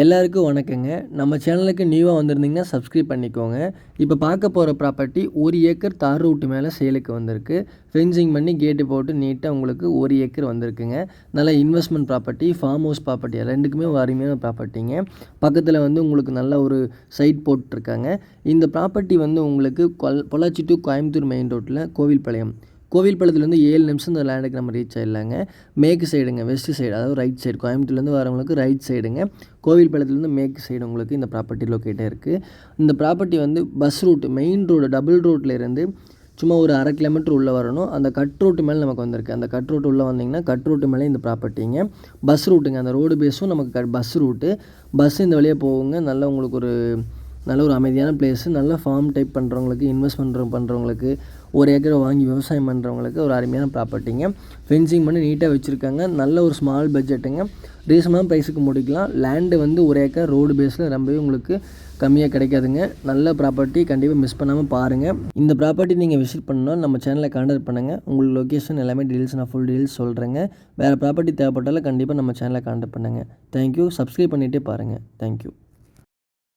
எல்லாருக்கும் வணக்கங்க. நம்ம சேனலுக்கு நியூவாக வந்திருந்தீங்கன்னா சப்ஸ்கிரைப் பண்ணிக்கோங்க. இப்போ பார்க்க போகிற ப்ராப்பர்ட்டி ஒரு ஏக்கர் தார் ரூட்டு மேலே சேலுக்கு வந்திருக்கு. ஃபென்சிங் பண்ணி கேட்டு போட்டு நீட்டாக உங்களுக்கு ஒரு ஏக்கர் வந்திருக்குங்க. நல்ல investment property farm house property ரெண்டுக்குமே அருமையான ப்ராப்பர்ட்டிங்க பக்கத்தில் வந்து உங்களுக்கு நல்ல ஒரு சைட் போட்டிருக்காங்க. இந்த ப்ராப்பர்ட்டி வந்து உங்களுக்கு கொல் பொள்ளாச்சி டு கோயம்புத்தூர் மெயின் ரோட்டில் கோவில்பாளையம். கோவில்பாளையத்துலேருந்து ஏழு நிமிஷம் இந்த லேண்டுக்கு நம்ம ரீச் ஆகிடலாங்க மேற்கு சைடுங்க வெஸ்ட் சைடு அதாவது ரைட் சைடு கோயம்புத்தூர்லேருந்து வரவங்களுக்கு ரைட் சைடுங்க கோவில்பாளையத்துலேருந்து மேற்கு சைடு உங்களுக்கு இந்த ப்ராப்பர்ட்டி லொக்கேட்டாக இருக்குது இந்த ப்ராப்பர்ட்டி வந்து bus route main road double ரோட்டில் இருந்து சும்மா ஒரு அரை கிலோமீட்டர் உள்ளே வரணும். அந்த கட் ரோட்டு மேலே நமக்கு வந்திருக்கு. அந்த கட் ரோட்டு உள்ளே வந்தீங்கன்னா கட் ரோட்டு மேலே இந்த ப்ராப்பர்ட்டிங்க பஸ் ரூட்டுங்க அந்த ரோடு பேஸும் நமக்கு க பஸ் ரூட்டு பஸ் இந்த வழியாக போகுங்க. நல்ல உங்களுக்கு ஒரு நல்ல ஒரு அமைதியான பிளேஸு நல்ல ஃபார்ம் டைப் பண்ணுறவங்களுக்கு இன்வெஸ்ட் பண்ணுற பண்ணுறவங்களுக்கு ஒரு ஏக்கரை வாங்கி விவசாயம் பண்ணுறவங்களுக்கு ஒரு அருமையான ப்ராப்பர்ட்டிங்க ஃபென்சிங் பண்ணி நீட்டாக வச்சுருக்காங்க. நல்ல ஒரு ஸ்மால் பட்ஜெட்டுங்க ரீசனாக ப்ரைஸுக்கு முடிக்கலாம். லேண்டு வந்து ஒரு ஏக்கர் ரோடு பேஸில் ரொம்பவே உங்களுக்கு கம்மியாக கிடைக்காதுங்க. நல்ல ப்ராப்பர்ட்டி கண்டிப்பாக மிஸ் பண்ணாமல் பாருங்கள் இந்த ப்ராப்பர்ட்டி நீங்கள் விசிட் பண்ணால் நம்ம சேனலில் கான்டாக்ட் பண்ணுங்கள் உங்களுக்கு லொக்கேஷன் எல்லாமே டீல்ஸ் நான் ஃபுல் டீல்ஸ் சொல்கிறேங்க வேறு ப்ராப்பர்ட்டி தேவைப்பட்டாலும் கண்டிப்பாக நம்ம சேனலை கான்டாக்ட் பண்ணுங்கள் தேங்க்யூ சப்ஸ்கிரைப் பண்ணிகிட்டே பாருங்கள் தேங்க்யூ